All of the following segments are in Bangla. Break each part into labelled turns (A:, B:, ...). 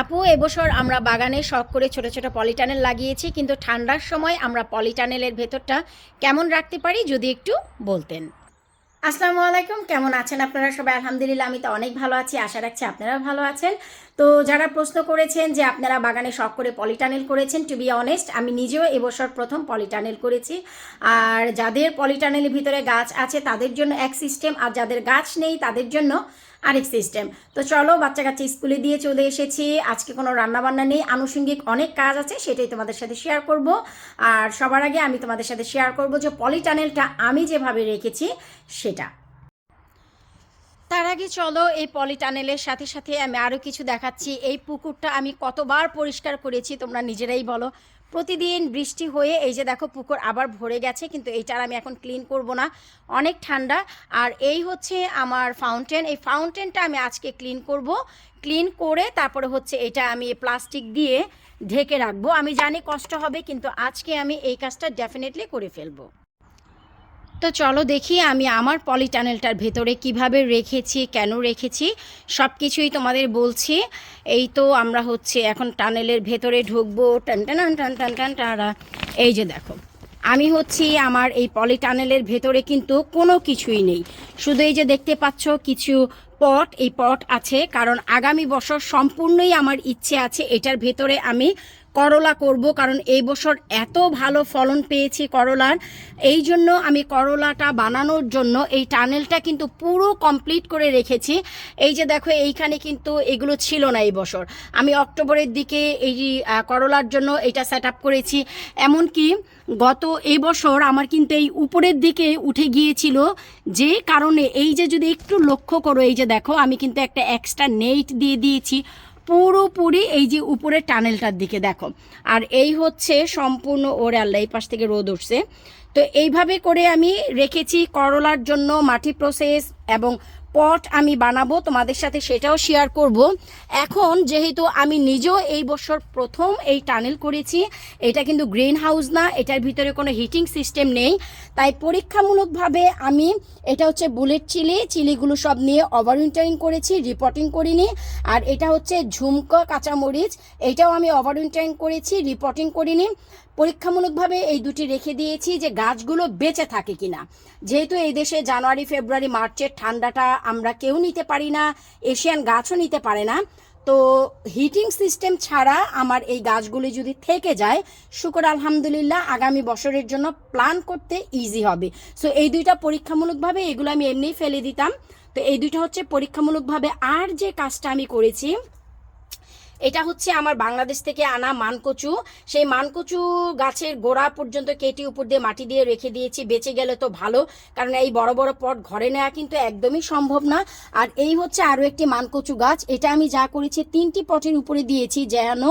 A: আপু, এবছর আমরা বাগানে শখ করে ছোট ছোট পলিটানেল লাগিয়েছি, কিন্তু ঠান্ডার সময় আমরা পলিটানেলের ভেতরটা কেমন রাখতে পারি যদি একটু বলতেন? আসসালামু আলাইকুম, কেমন আছেন আপনারা? সবাই আলহামদুলিল্লাহ, আমি তো অনেক ভালো আছি, আশা রাখছি আপনারাও ভালো আছেন। তো যারা প্রশ্ন করেছেন যে আপনারা বাগানে শখ করে পলিটানেল করেছেন টু বি অনেস্ট আমি নিজেও এবছর প্রথম পলিটানেল করেছি। আর যাদের পলিটানেলের ভিতরে গাছ আছে, তাদের জন্য এক সিস্টেম আর যাদের গাছ নেই, তাদের জন্য আরেক সিস্টেম। তো চলো বাচ্চা কাচ্চা স্কুলে দিয়ে চলে এসেছি। আজকে কোনো রান্নাবান্না নেই। আনুষঙ্গিক অনেক কাজ আছে, সেটাই তোমাদের সাথে শেয়ার করব। আর সবার আগে আমি তোমাদের সাথে শেয়ার করব যে পলিটানেলটা আমি যেভাবে রেখেছি, সেটা। তার আগে চলো, এই পলিটানেলের সাথে সাথে আমি আরও কিছু দেখাচ্ছি। এই পুকুরটা আমি কতবার পরিষ্কার করেছি, তোমরা নিজেরাই বলো। প্রতিদিন বৃষ্টি হয়ে এই যে দেখো পুকুর আবার ভরে গেছে, কিন্তু এইটার আমি এখন ক্লিন করব না। অনেক ঠান্ডা। আর এই হচ্ছে আমার ফাউন্টেন এই ফাউন্টেনটা আমি আজকে ক্লিন করব। ক্লিন করে তারপরে হচ্ছে এটা আমি প্লাস্টিক দিয়ে ঢেকে রাখব। আমি জানি কষ্ট হবে, কিন্তু আজকে আমি এই কাজটা ডেফিনেটলি করে ফেলব। তো চলো দেখি আমি আমার পলিটানেলটার ভেতরে কীভাবে রেখেছি, কেন রেখেছি সব কিছুই তোমাদের বলছি। এই তো আমরা হচ্ছে এখন টানেলের ভেতরে ঢুকবো। টান টান টান টান টান, টানা। এই যে দেখো, আমি হচ্ছি আমার এই পলিটানেলের ভেতরে কিন্তু কোনো কিছুই নেই। শুধু এই যে দেখতে পাচ্ছ কিছু পট, এই পট আছে, কারণ আগামী বছর সম্পূর্ণই আমার ইচ্ছে আছে এটার ভেতরে আমি করলা করব, কারণ এই বছর এত ভালো ফলন পেয়েছি করলার। এই জন্য আমি করলাটা বানানোর জন্য এই টানেলটা কিন্তু পুরো কমপ্লিট করে রেখেছি। এই যে দেখো, এইখানে কিন্তু এগুলো ছিল না এই বছর। আমি অক্টোবরের দিকে এই করলার জন্য এটা সেট আপ করেছি। এমনকি গত এই বছর আমার কিন্তু এই উপরের দিকে উঠে গিয়েছিল, যে কারণে এই যে যদি একটু লক্ষ্য করো, এই যে দেখো, আমি কিন্তু একটা এক্সট্রা নেট দিয়ে দিয়েছি। পুরোপুরি এই যে উপরে টানেলটার দিকে দেখো। আর এই হচ্ছে সম্পূর্ণ ওর আল্লাহ এই পাশ থেকে রোদ উঠছে। তো এইভাবে করে আমি রেখেছি করলার জন্য মাটি প্রসেস এবং পট আমি বানাবো, তোমাদের সাথে সেটাও শেয়ার করব। এখন যেহেতু আমি নিজেও এই বছর প্রথম এই টানেল করেছি, এটা কিন্তু গ্রিন হাউস না, এটার ভিতরে কোনো হিটিং সিস্টেম নেই। তাই পরীক্ষামূলকভাবে আমি এটা হচ্ছে বুলেট চিলি চিলিগুলো সব নিয়ে ওভার উইন্টারিং করেছি রিপোর্টিং করিনি। আর এটা হচ্ছে ঝুমকা কাঁচামরিচ, এটাও আমি ওভার উইন্টারিং করেছি রিপোর্টিং করিনি। পরীক্ষামূলকভাবে এই দুটি রেখে দিয়েছি যে গাছগুলো বেঁচে থাকে কিনা। যেহেতু এই দেশে জানুয়ারি, ফেব্রুয়ারি, মার্চের ঠান্ডাটা আমরা কেউ নিতে পারি না, এশিয়ান গাছও নিতে পারে না। তো হিটিং সিস্টেম ছাড়া আমার এই গাছগুলি যদি থেকে যায়, শুকর আলহামদুলিল্লাহ, আগামী বছরের জন্য প্ল্যান করতে ইজি হবে। সো এই দুইটা পরীক্ষামূলকভাবে এগুলো আমি এমনিই ফেলে দিতাম। তো এই দুইটা হচ্ছে পরীক্ষামূলকভাবে আর যে কাজটা আমি করেছি এটা হচ্ছে আমার বাংলাদেশ থেকে আনা মানকচু। সেই মানকচু গাছের গোড়া পর্যন্ত কেটে উপর দিয়ে মাটি দিয়ে রেখে দিয়েছি, বেঁচে গেলে তো ভালো। কারণ এই বড় বড় পট ঘরে নেওয়া কিন্তু একদমই সম্ভব না। আর এই হচ্ছে আরও একটি মানকচু গাছ। এটা আমি যা করেছি, তিনটি পটের উপরে দিয়েছি যেন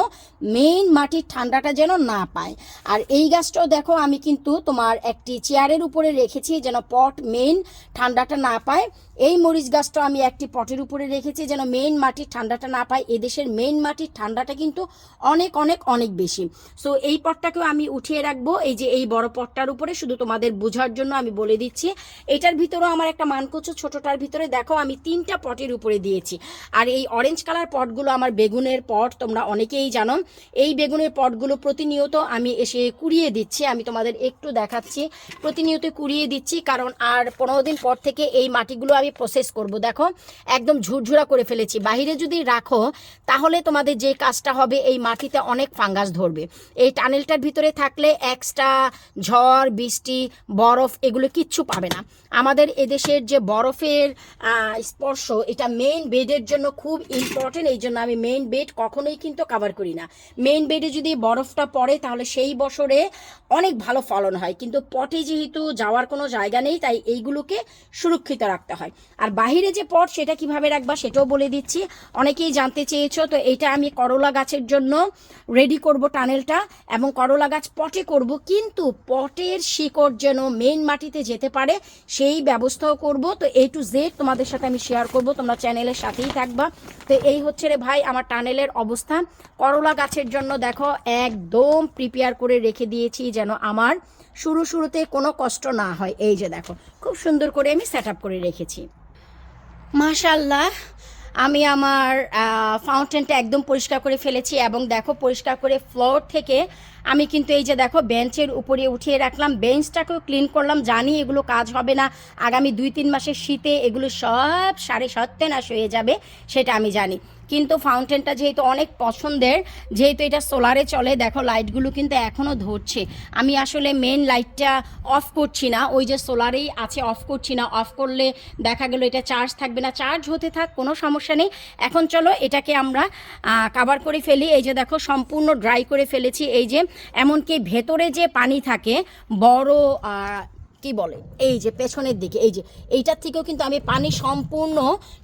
A: মেইন মাটির ঠান্ডাটা যেন না পায়। আর এই গাছটাও দেখো, আমি কিন্তু তোমার একটি চেয়ারের উপরে রেখেছি যেন পট মেইন ঠান্ডাটা না পায়। এই মরিচ গাছটা আমি একটি পটের উপরে রেখেছি যেন মেইন মাটির ঠান্ডাটা না পায়। এদেশের মেইন মাটির ঠান্ডাটা কিন্তু অনেক অনেক অনেক বেশি। সো এই পটটাকেও আমি উঠিয়ে রাখব। এই যে এই বড় পটটার উপরে শুধু তোমাদের বোঝার জন্য আমি বলে দিচ্ছি। এটার ভিতরেও আমার একটা মানকচু ছোটটার ভিতরে দেখো, আমি তিনটা পটের উপরে দিয়েছি। আর এই অরেঞ্জ কালার পটগুলো আমার বেগুনের পট, তোমরা অনেকেই জানো। এই বেগুনের পটগুলো প্রতিনিয়ত আমি এসে কুড়িয়ে দিচ্ছি। আমি তোমাদের একটু দেখাচ্ছি। প্রতিনিয়ত কুড়িয়ে দিচ্ছি, কারণ আর পনেরো দিন পর থেকে এই মাটিগুলো আমি প্রসেস করব। দেখো, একদম ঝুরঝুরা করে ফেলেছি। বাইরে যদি রাখো, তাহলে তোমাদের যে কাজটা হবে, এই মাটিতে অনেক ফাঙ্গাস ধরবে। এই টানেলটার ভিতরে থাকলে এক্সট্রা ঝড়, বৃষ্টি, বরফ, এগুলো কিচ্ছু পাবে না। আমাদের এদেশের যে বরফের স্পর্শ, এটা মেইন বেডের জন্য খুব ইম্পর্টেন্ট এই জন্য আমি মেইন বেড কখনোই কিন্তু কভার করি না। মেইন বেডে যদি বরফটা পড়ে, তাহলে সেই বছরে অনেক ভালো ফলন হয়। কিন্তু পটে যেহেতু যাওয়ার কোনো জায়গা নেই, তাই এইগুলোকে সুরক্ষিত রাখতে হয়। আর বাইরে যে পট, সেটা কীভাবে রাখবা সেটাও বলে দিচ্ছি। অনেকেই জানতে চেয়েছো, তো এটা আমি করলা গাছের জন্য রেডি করব টানেলটা এবং করলা গাছ পটে করব। কিন্তু পটের শিকড় যেন মেইন মাটিতে যেতে পারে, সেই ব্যবস্থাও করব। তো এ টু জেড তোমাদের সাথে আমি শেয়ার করব, তোমরা চ্যানেলের সাথেই থাকবা। তো এই হচ্ছে রে ভাই আমার টানেলের অবস্থা। করলা গাছের জন্য দেখো একদম প্রিপেয়ার করে রেখে দিয়েছি যেন আমার শুরু শুরুতে কোনো কষ্ট না হয়। এই যে দেখো, খুব সুন্দর করে আমি সেট আপ করে রেখেছি। মাশাল্লাহ আমি আমার ফাউন্টেনটা একদম পরিষ্কার করে ফেলেছি এবং দেখো পরিষ্কার করে ফ্লোর থেকে আমি কিন্তু এই যে দেখো বেঞ্চের উপরে উঠিয়ে রাখলাম। বেঞ্চটাকেও ক্লিন করলাম, জানি এগুলো কাজ হবে না। আগামী দুই তিন মাসের শীতে এগুলো সব সাড়ে সত্যেনাশ হয়ে যাবে, সেটা আমি জানি। কিন্তু ফাউন্টেনটা যেহেতু অনেক পছন্দের, যেহেতু এটা সোলারে চলে, দেখো লাইটগুলো কিন্তু এখনও ধরছে। আমি আসলে মেন লাইটটা অফ করছি না, ওই যে সোলারেই আছে অফ করছি না অফ করলে দেখা গেলো এটা চার্জ থাকবে না চার্জ হতে থাক, কোনো সমস্যা নেই। এখন চলো এটাকে আমরা কাভার করে ফেলি, এই যে দেখো সম্পূর্ণ ড্রাই করে ফেলেছি, এই যে, এমনকি ভেতরে যে পানি থাকে, বড় কি বলে? এই যে পেছনের দিকে, এই যে, এইটার থেকেও কিন্তু আমি পানি সম্পূর্ণ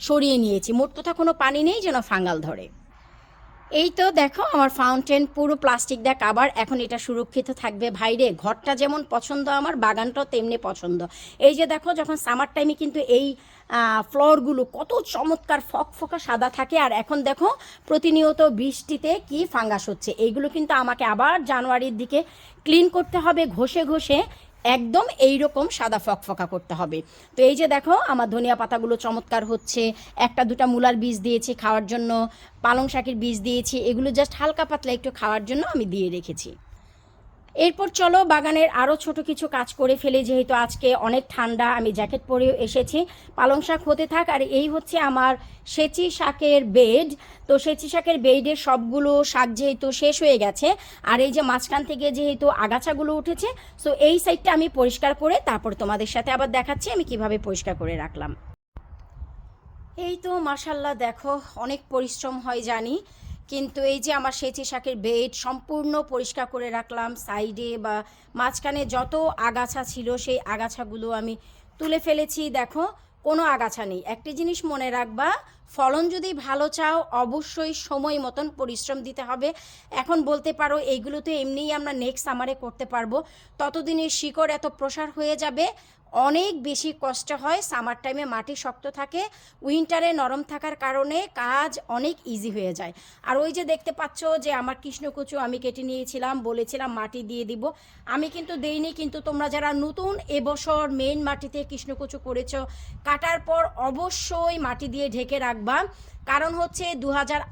A: সরিয়ে নিয়েছি। মোট কথা কোনো পানি নেই যেন ফাঙ্গাল ধরে। এই তো দেখো, আমার ফাউন্টেন পুরো প্লাস্টিক দিয়ে কাবার এখন এটা সুরক্ষিত থাকবে ভাইরে ঘরটা যেমন পছন্দ আমার, বাগানটাও তেমনি পছন্দ। এই যে দেখো, যখন সামার টাইমে কিন্তু এই ফ্লোরগুলো কত চমৎকার ফকফকা সাদা থাকে, আর এখন দেখো প্রতিনিয়ত বৃষ্টিতে কি ফাঙ্গাস হচ্ছে। এইগুলো কিন্তু আমাকে আবার জানুয়ারির দিকে ক্লিন করতে হবে, ঘষে ঘষে একদম এই রকম সাদা ফকফকা করতে হবে। তো এই যে দেখো, আমার ধনিয়া পাতাগুলো চমৎকার হচ্ছে। একটা দুটা মূলার বীজ দিয়েছি খাওয়ার জন্য, পালং শাকের বীজ দিয়েছি। এগুলো জাস্ট হালকা পাতলা একটু খাওয়ার জন্য আমি দিয়ে রেখেছি। এরপর চলো বাগানের আরও ছোট কিছু কাজ করে ফেলে, যেহেতু আজকে অনেক ঠান্ডা, আমি জ্যাকেট পরেও এসেছি। পালং শাক হতে থাক, আর এই হচ্ছে আমার সেচি শাকের বেড তো সেচি শাকের বেডের সবগুলো শাক যেহেতু শেষ হয়ে গেছে, আর এই যে মাঝখান থেকে যেহেতু আগাছাগুলো উঠেছে সো এই সাইডটা আমি পরিষ্কার করে তারপর তোমাদের সাথে আবার দেখাচ্ছি আমি কীভাবে পরিষ্কার করে রাখলাম। এই তো মার্শাল্লাহ দেখো, অনেক পরিশ্রম হয় জানি। কিন্তু এই যে আমার সেচি শাকের বেড সম্পূর্ণ পরিষ্কার করে রাখলাম সাইডে বা মাঝখানে যত আগাছা ছিল সেই আগাছাগুলো আমি তুলে ফেলেছি। দেখো, কোনো আগাছা নেই। একটি জিনিস মনে রাখবা, ফলন যদি ভালো চাও, অবশ্যই সময় মতন পরিশ্রম দিতে হবে। এখন বলতে পারো, এইগুলো তো এমনিই আমরা নেক্সট সামারে করতে পারব। ততদিনে শিকড় এত প্রসার হয়ে যাবে অনেক বেশি কষ্ট হয়। সামার টাইমে মাটি শক্ত থাকে উইন্টারে নরম থাকার কারণে কাজ অনেক ইজি হয়ে যায়। আর ওই যে দেখতে পাচ্ছ যে আমার কৃষ্ণকুচু আমি কেটে নিয়েছিলাম, বলেছিলাম মাটি দিয়ে দিব। আমি কিন্তু দেইনি, কিন্তু তোমরা যারা নতুন এবছর মেন মাটিতে কৃষ্ণকুচু করেছ, কাটার পর অবশ্যই মাটি দিয়ে ঢেকে রাখবা। কারণ হচ্ছে দু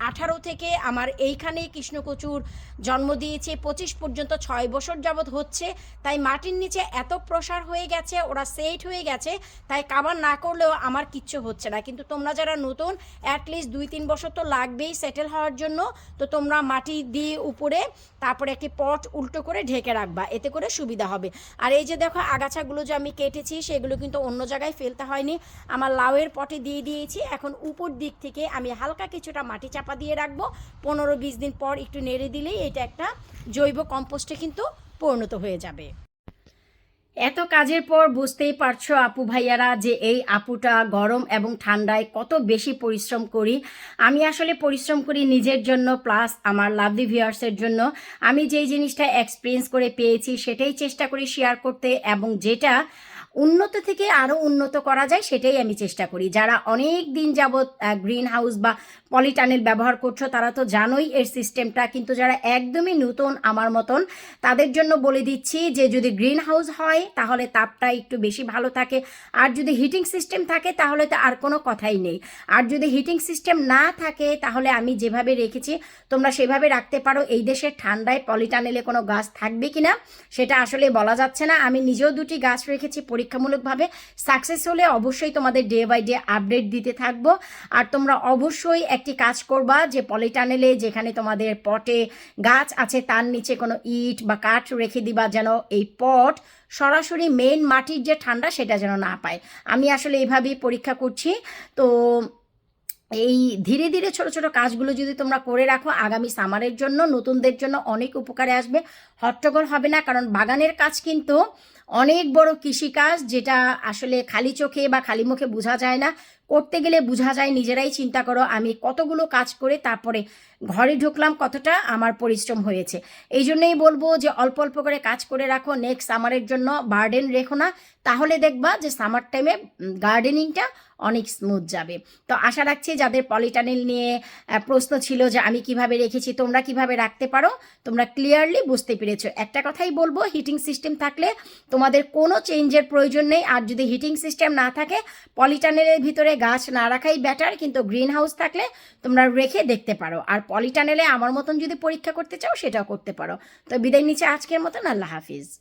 A: আঠারো থেকে আমার এইখানে কৃষ্ণকচুর জন্ম দিয়েছে, পঁচিশ পর্যন্ত ছয় বছর যাবৎ হচ্ছে। তাই মাটির নিচে এত প্রসার হয়ে গেছে, ওরা সেট হয়ে গেছে, তাই কাবার না করলেও আমার কিচ্ছু হচ্ছে না। কিন্তু তোমরা যারা নতুন অ্যাটলিস্ট দুই তিন বছর তো লাগবেই সেটেল হওয়ার জন্য। তো তোমরা মাটি দিয়ে উপরে, তারপরে একটি পট উল্টো করে ঢেকে রাখবা, এতে করে সুবিধা হবে। আর এই যে দেখো আগাছাগুলো যে আমি কেটেছি, সেগুলো কিন্তু অন্য জায়গায় ফেলতে হয়নি। আমার লাউয়ের পটে দিয়ে দিয়েছি, এখন উপর দিক থেকে আমি হালকা কিছুটা মাটি চাপা দিয়ে রাখব। পনেরো বিশ দিন পর একটু নেড়ে দিলেই এটা একটা জৈব কম্পোস্টে কিন্তু পরিণত হয়ে যাবে। এত কাজের পর বুঝতেই পারছ আপু ভাইয়ারা যে এই আপুটা গরম এবং ঠান্ডায় কত বেশি পরিশ্রম করি। আমি আসলে পরিশ্রম করি নিজের জন্য প্লাস আমার লাভলি ভিউয়ার্সের জন্য। আমি যেই জিনিসটা এক্সপিরিয়েন্স করে পেয়েছি সেটাই চেষ্টা করি শেয়ার করতে এবং যেটা উন্নত থেকে আরও উন্নত করা যায় সেটাই আমি চেষ্টা করি। যারা অনেক দিন যাবৎ গ্রিন হাউস বা পলিটানেল ব্যবহার করছ, তারা তো জানোই এর সিস্টেমটা কিন্তু যারা একদমই নতুন আমার মতন, তাদের জন্য বলে দিচ্ছি যে, যদি গ্রিন হাউস হয়, তাহলে তাপটা একটু বেশি ভালো থাকে। আর যদি হিটিং সিস্টেম থাকে, তাহলে তো আর কোনো কথাই নেই। আর যদি হিটিং সিস্টেম না থাকে, তাহলে আমি যেভাবে রেখেছি, তোমরা সেভাবে রাখতে পারো। এই দেশের ঠান্ডায় পলিটানেলে কোনো গাছ থাকবে কি না সেটা আসলে বলা যাচ্ছে না। আমি নিজেও দুটি গাছ রেখেছি পরীক্ষামূলকভাবে সাকসেস হলে অবশ্যই তোমাদের ডে বাই ডে আপডেট দিতে থাকব। আর তোমরা অবশ্যই একটি কাজ করবা যে পলিটানেলে যেখানে তোমাদের পটে গাছ আছে, তার নিচে কোনো ইট বা কাঠ রেখে দিবা যেন এই পট সরাসরি মেন মাটির যে ঠান্ডা সেটা যেন না পায়। আমি আসলে এইভাবেই পরীক্ষা করছি। তো এই ধীরে ধীরে ছোট ছোট কাজগুলো যদি তোমরা করে রাখো, আগামী সামারের জন্য নতুনদের জন্য অনেক উপকারে আসবে। হট্টগোল হবে না, কারণ বাগানের কাজ কিন্তু অনেক বড় কৃষিকাজ যেটা আসলে খালি চোখে বা খালি মুখে বোঝা যায় না। করতে গেলে বোঝা যায়, নিজেরাই চিন্তা করো, আমি কতগুলো কাজ করে তারপরে ঘরে ঢুকলাম কতটা আমার পরিশ্রম হয়েছে। এই জন্যই বলব যে অল্প অল্প করে কাজ করে রাখো নেক্সট সামারের জন্য বার্ডেন রেখো না। তাহলে দেখবা যে সামার টাইমে গার্ডেনিংটা অনেক স্মুথ যাবে। তো আশা রাখছি যাদের পলিটানিল নিয়ে প্রশ্ন ছিল যে আমি কীভাবে রেখেছি, তোমরা কীভাবে রাখতে পারো, তোমরা ক্লিয়ারলি বুঝতে পেরেছ। একটা কথাই বলব হিটিং সিস্টেম থাকলে তোমাদের কোনো চেঞ্জের প্রয়োজন নেই। আর যদি হিটিং সিস্টেম না থাকে পলিটানেলের ভিতরে গাছ না রাখাই বেটার কিন্তু গ্রিন হাউস থাকলে তোমরা রেখে দেখতে পারো। আর পলিটানেলে আমার মতন যদি পরীক্ষা করতে চাও, সেটাও করতে পারো। তো বিদায় নিচে আজকের মতন, আল্লাহ হাফিজ।